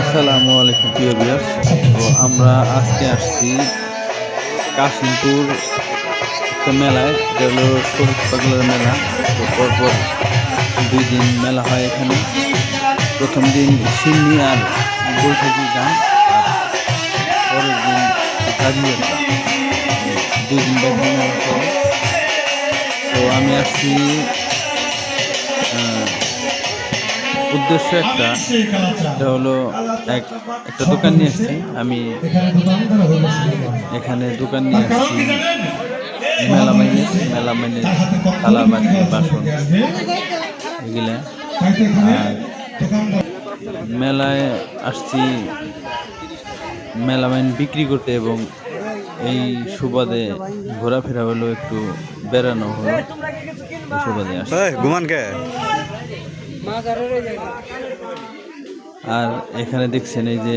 আসসালামু আলাইকুম, প্রিয় ভিউয়ার্স তো আমরা আজকে আসছি কাশিমপুর মেলায়। এটা হলো শহীদ পাগলার মেলা। তো পরপর দুই দিন মেলা হয় এখানে। প্রথম দিন সিন্নি আর বৈঠকি গান, আর পরের দিন গাজিয়াটা দুই দিন ব্যাপী মেলা তো আমি আসছি উদ্দেশ্য একটা, এটা হলো এক, একটা দোকান নিয়ে আসছি আমি এখানে দোকান নিয়ে আসছি মেলা মাইনে মেলা মাইনে থালা বাটি, বাসন এগুলা। মেলায় আসছি মেলা মাইন বিক্রি করতে এবং এই সুবাদে ঘোরাফেরা হলো, একটু বেড়ানো হলো সুবাদে আসছি। ঘুমান কে? আর এখানে দেখছেন এই যে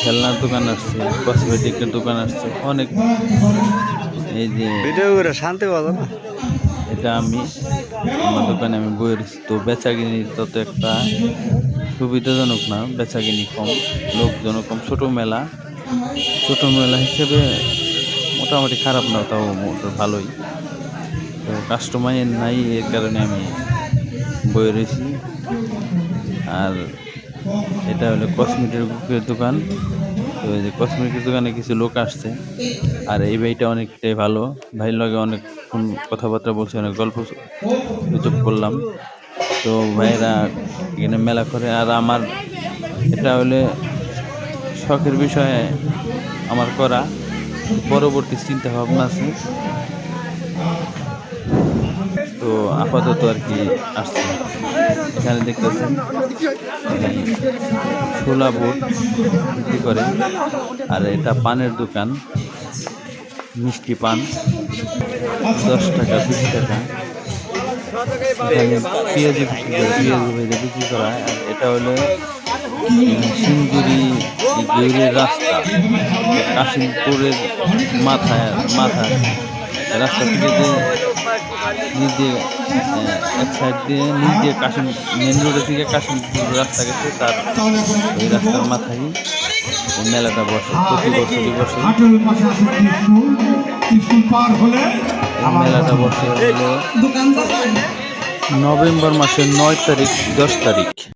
খেলনার দোকান আসছে কসমেটিকের দোকান আসছে অনেক এই যে শান্তি পাবো না। এটা আমি আমার দোকানে আমি বইয়ের তো বেচাকিনি তত একটা সুবিধাজনক না বেচাকিনি কম লোকজন কম ছোটো মেলা। ছোটো মেলা হিসেবে মোটামুটি খারাপ না তাও ভালোই। তো কাস্টমার নাই এর কারণে আমি বয়ে রয়েছি। আর এটা হলো কসমেটিকের দোকান। তো এই যে কসমেটিকের দোকানে কিছু লোক আসছে। আর এই ভাইটা অনেকটাই ভালো। ভাইয়ের লগে অনেকক্ষণ কথাবার্তা বলছে, অনেক গল্প গুজব করলাম। তো ভাইয়েরা এখানে মেলা করে। আর আমার এটা হলে শখের বিষয়ে আমার করা। পরবর্তী চিন্তা ভাবনা আছে তো আপাতত আর কি আসছে এখানে দেখতেছেন ছোলা বুট বিক্রি করে। আর এটা পানের দোকান, মিষ্টি পান, দশ টাকা, বিশ টাকা। পেঁয়াজি বিক্রি করে, পেঁয়াজি ভেজে বিক্রি করা হয়। আর এটা হলো সিঙ্গুরি গেউরের রাস্তা। কাশিমপুরের মাথায় মাথা রাস্তা থেকে যে নিচ দিয়ে এক সাইড দিয়ে নিচ দিয়ে কাশিম মেন রোডের থেকে কাশিমপুর রাস্তা গেছে তার ওই রাস্তার মাথায় মেলাটা বসে প্রতি বছরই। বসে মেলাটা বসে হলো নভেম্বর মাসের নয় তারিখ দশ তারিখ।